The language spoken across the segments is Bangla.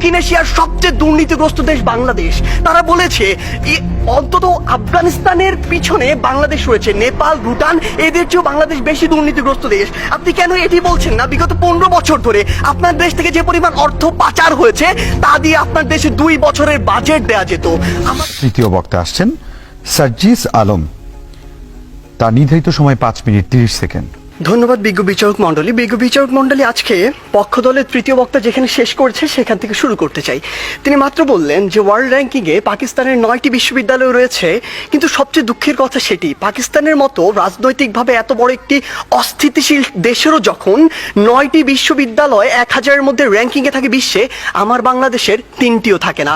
দক্ষিণ এশিয়ার সবচেয়ে দুর্নীতিগ্রস্ত দেশ বাংলাদেশ। তারা বলেছে অন্তত আফগানিস্তানের পিছনে বাংলাদেশ রয়েছে, নেপাল, ভুটান, এদের চেয়েও বাংলাদেশ বেশি দুর্নীতিগ্রস্ত দেশ। আপনি কেন এটি বলছেন না? বিগত পনেরো বছর ধরে আপনার দেশ থেকে যে পরিমাণ অর্থ পাচার হয়েছে, তা দিয়ে আপনার দেশে দুই বছরের বাজেট দেয়া যেত। আমার তৃতীয় বক্তা আসছেন সার্জিস আলম। তার নির্ধারিত সময় পাঁচ মিনিট তিরিশ সেকেন্ড। ধন্যবাদ বিজ্ঞ বিচারক মন্ডলী বিজ্ঞ বিচারক মন্ডলী আজকে পক্ষ দলের তৃতীয় বক্তা যেখানে শেষ করেছে, সেখান থেকে শুরু করতে চাই। তিনি মাত্র বললেন যে, ওয়ার্ল্ড র্যাঙ্কিংয়ে পাকিস্তানের নয়টি বিশ্ববিদ্যালয় রয়েছে, কিন্তু সবচেয়ে দুঃখের কথা সেটি, পাকিস্তানের মতো রাজনৈতিকভাবে এত বড় একটি অস্থিতিশীল দেশেরও যখন নয়টি বিশ্ববিদ্যালয় এক হাজারের মধ্যে র্যাঙ্কিংয়ে থাকে বিশ্বে, আমার বাংলাদেশের তিনটিও থাকে না।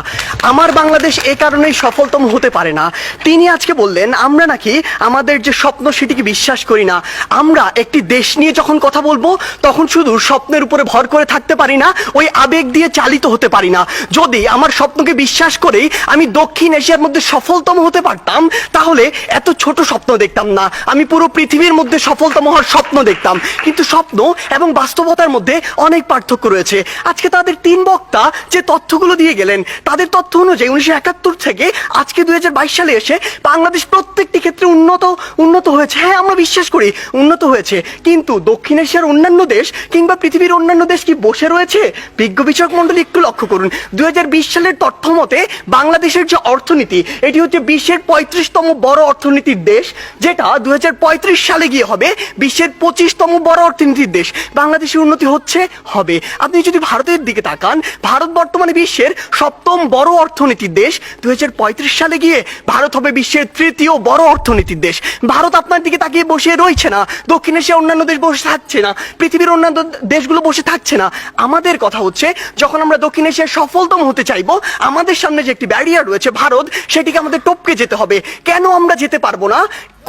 আমার বাংলাদেশ এ কারণেই সফলতম হতে পারে না। তিনি আজকে বললেন, আমরা নাকি আমাদের যে স্বপ্ন সেটিকে বিশ্বাস করি না। আমরা একটি দেশ নিয়ে যখন কথা বলব, তখন শুধু স্বপ্নের উপরে ভর করে থাকতে পারি না, ওই আবেগ দিয়ে চালিত হতে পারি না। যদি আমার স্বপ্নকে বিশ্বাস করেই আমি দক্ষিণ এশিয়ার মধ্যে সফলতম হতে পারতাম, তাহলে এত ছোট স্বপ্ন দেখতাম না। আমি পুরো পৃথিবীর মধ্যে সফলতম হওয়ার স্বপ্ন দেখতাম। কিন্তু স্বপ্ন এবং বাস্তবতার মধ্যে অনেক পার্থক্য রয়েছে। আজকে তাদের তিন বক্তা যে তথ্যগুলো দিয়ে গেলেন, তাদের তথ্য অনুযায়ী উনিশশো একাত্তর থেকে আজকে দু হাজার বাইশ সালে এসে বাংলাদেশ প্রত্যেকটি ক্ষেত্রে উন্নত উন্নত হয়েছে। হ্যাঁ আমরা বিশ্বাস করি, উন্নত হয়েছে। কিন্তু দক্ষিণ এশিয়ার অন্যান্য দেশ কিংবা পৃথিবীর অন্যান্য দেশ কি বসে রয়েছে? বিজ্ঞ বিচারক মন্ডলী একটু লক্ষ্য করুন। দুই হাজার বিশ সালের তথ্য মতে বাংলাদেশের যে অর্থনীতি, এটি হচ্ছে বিশ্বের পঁয়ত্রিশতম বড় অর্থনীতির দেশ, যেটা দুই হাজার পঁয়ত্রিশ সালে গিয়ে হবে বিশ্বের পঁচিশতম বড় অর্থনীতির দেশ। বাংলাদেশের উন্নতি হচ্ছে, হবে। আপনি যদি ভারতের দিকে তাকান, ভারত বর্তমানে বিশ্বের সপ্তম বড় অর্থনীতির দেশ। দুই হাজার পঁয়ত্রিশ সালে গিয়ে ভারত হবে বিশ্বের তৃতীয় বড় অর্থনীতির দেশ। ভারত আপনার দিকে তাকিয়ে বসে রয়েছে না। দক্ষিণ এশিয়া অন্যান্য দেশ বসে থাকছে না। পৃথিবীর অন্যান্য দেশগুলো বসে থাকছে না। আমাদের কথা হচ্ছে, যখন আমরা দক্ষিণ এশিয়ার সফলতম হতে চাইব, আমাদের সামনে যে একটি ব্যারিয়ার রয়েছে ভারত, সেটিকে আমাদের টপকে যেতে হবে। কেন আমরা যেতে পারব না?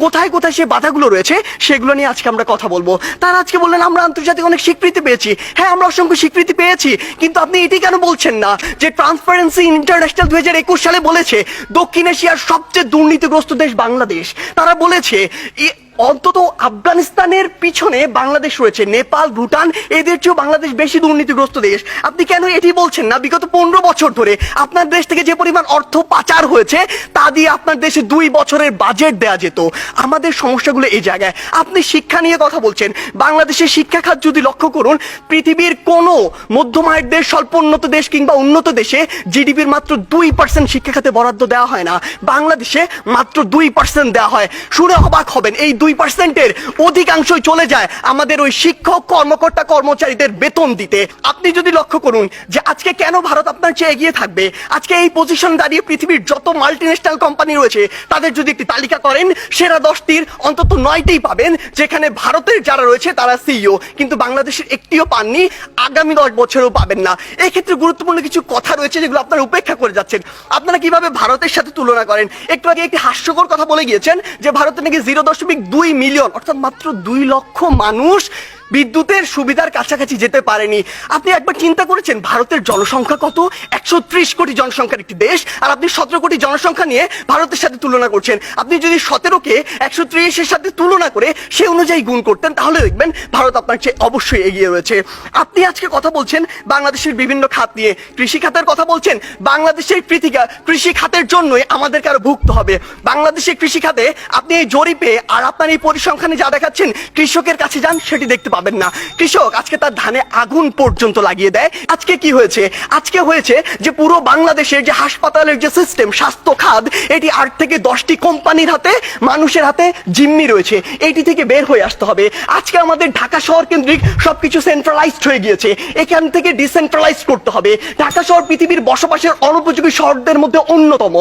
কোথায় কোথায় সে বাধাগুলো রয়েছে, সেগুলো নিয়ে আজকে আমরা কথা বলব। তারা আজকে বললেন, আমরা আন্তর্জাতিক অনেক স্বীকৃতি পেয়েছি। হ্যাঁ আমরা অসংখ্য স্বীকৃতি পেয়েছি, কিন্তু আপনি এটি কেন বলছেন না? যে ট্রান্সপারেন্সি ইন্টারন্যাশনাল দু হাজার একুশ সালে বলেছে, দক্ষিণ এশিয়ার সবচেয়ে দুর্নীতিগ্রস্ত দেশ বাংলাদেশ। তারা বলেছে অন্তত আফগানিস্তানের পিছনে বাংলাদেশ রয়েছে, নেপাল, ভুটান, এদের চেয়েও বাংলাদেশ বেশি দুর্নীতিগ্রস্ত দেশ। আপনি কেন এটি বলছেন না? বিগত পনেরো বছর ধরে আপনার দেশ থেকে যে পরিমাণ অর্থ পাচার হয়েছে, তা দিয়ে আপনার দেশে দুই বছরের বাজেট দেয়া যেত। আমাদের সমস্যাগুলো এই জায়গায়। আপনি শিক্ষা নিয়ে কথা বলছেন। বাংলাদেশের শিক্ষা খাত যদি লক্ষ্য করুন, পৃথিবীর কোনো মধ্যম আয়ের দেশ স্বল্প উন্নত দেশ কিংবা উন্নত দেশে জিডিপির মাত্র দুই পার্সেন্ট শিক্ষা খাতে বরাদ্দ দেওয়া হয় না। বাংলাদেশে মাত্র দুই পার্সেন্ট দেওয়া হয়। শুনে অবাক হবেন, এই দুই পার্সেন্টের অধিকাংশই চলে যায় আমাদের ওই শিক্ষক, কর্মকর্তা, কর্মচারীদের বেতন দিতে। আপনি যদি লক্ষ্য করুন যে আজকে কেন ভারত আপনার চেয়ে এগিয়ে থাকবে? আজকে এই পজিশন দাঁড়িয়ে পৃথিবীর যত মাল্টিন্যাশনাল কোম্পানি রয়েছে, তাদের যদি একটি তালিকা করেন, সেরা দশটির অন্তত নয়টি পাবেন, যেখানে ভারতের যারা রয়েছে তারা সিইও। কিন্তু বাংলাদেশের একটিও পাননি, আগামী দশ বছরেও পাবেন না। এক্ষেত্রে গুরুত্বপূর্ণ কিছু কথা রয়েছে যেগুলো আপনারা উপেক্ষা করে যাচ্ছেন। আপনারা কীভাবে ভারতের সাথে তুলনা করেন? একটু আগে একটি হাস্যকর কথা বলে গিয়েছেন যে ভারতে নাকি জিরো দশমিক দুই মিলিয়ন, অর্থাৎ মাত্র দুই লক্ষ মানুষ বিদ্যুতের সুবিধার কাছাকাছি যেতে পারেনি। আপনি একবার চিন্তা করেছেন ভারতের জনসংখ্যা কত? একশো ত্রিশ কোটি জনসংখ্যার একটি দেশ, আর আপনি সতেরো কোটি জনসংখ্যা নিয়ে ভারতের সাথে তুলনা করছেন। আপনি যদি সতেরোকে একশো ত্রিশের সাথে তুলনা করে সে অনুযায়ী গুণ করতেন, তাহলে দেখবেন ভারত আপনার চেয়ে অবশ্যই এগিয়ে রয়েছে। আপনি আজকে কথা বলছেন বাংলাদেশের বিভিন্ন খাত নিয়ে। কৃষি খাতের কথা বলছেন, বাংলাদেশের কৃতিকা কৃষি খাতের জন্যই আমাদেরকে আরও ভুগতে হবে। বাংলাদেশের কৃষি খাতে আপনি এই জরিপে আর আপনার এই পরিসংখ্যানে যা দেখাচ্ছেন, কৃষকের কাছে যান, সেটি দেখতে পাবেন না। কৃষক, আজকে তার ধানে আগুন পর্যন্ত লাগিয়ে দেয়। আজকে কি হয়েছে? আজকে হয়েছে যে পুরো বাংলাদেশের যে হাসপাতালের যে সিস্টেম স্বাস্থ্য খাত, এটি আট থেকে দশটি কোম্পানির হাতে, মানুষের হাতে জিম্মি রয়েছে। এটি থেকে বের হয়ে আসতে হবে। আজকে আমাদের ঢাকা শহর কেন্দ্রিক সবকিছু সেন্ট্রালাইজড হয়ে গিয়েছে। এখান থেকে ডিসেন্ট্রালাইজ করতে হবে। ঢাকা শহর পৃথিবীর বসবাসের অনুপযোগী শহরদের মধ্যে অন্যতম।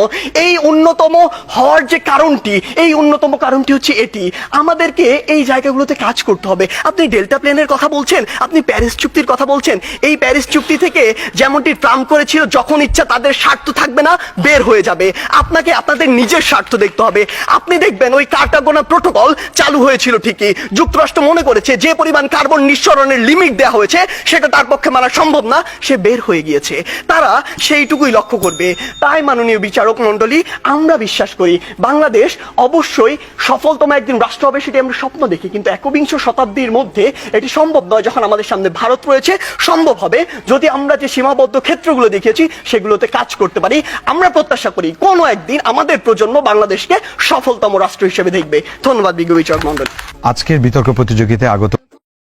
এই অন্যতম হওয়ার যে কারণটি, এই অন্যতম কারণটি হচ্ছে এটি। আমাদেরকে এই জায়গাগুলোতে কাজ করতে হবে। আপনি ডেল্টা প্লেনের কথা বলছেন, আপনি প্যারিস চুক্তির কথা বলছেন, এই প্যারিস চুক্তি থেকে যেমনটি ট্রাম্প করেছিল, যখন ইচ্ছা তাদের স্বার্থ থাকবে না, বের হয়ে যাবে। আপনাকে আপনাদের নিজের স্বার্থ দেখতে হবে। আপনি দেখবেন ওই কার্টাগোনা প্রোটোকল চালু হয়েছিল ঠিকই। যুক্তরাষ্ট্র মনে করেছে, যে পরিমাণ কার্বন নিঃসরণের লিমিট দেওয়া হয়েছে, সেটা তার পক্ষে মানা সম্ভব না, সে বের হয়ে গিয়েছে। তারা সেইটুকুই লক্ষ্য করবে। তাই মাননীয় বিচারক মণ্ডলী, আমরা বিশ্বাস করি, বাংলাদেশ অবশ্যই সফলতম একদিন রাষ্ট্র হবে, সেটি আমরা স্বপ্ন দেখি, কিন্তু একবিংশ শতাব্দীর মধ্যে এটি সম্ভব নয় যখন আমাদের সামনে ভারত রয়েছে। সম্ভব হবে যদি আমরা যে সীমাবদ্ধ ক্ষেত্রগুলো দেখেছি, সেগুলোতে কাজ করতে পারি। আমরা প্রত্যাশা করি কোনো একদিন আমাদের প্রজন্ম বাংলাদেশকে সফলতম রাষ্ট্র হিসেবে দেখবে। ধন্যবাদ বিজ্ঞ বিচার মন্ডল আজকের বিতর্ক প্রতিযোগিতায় আগত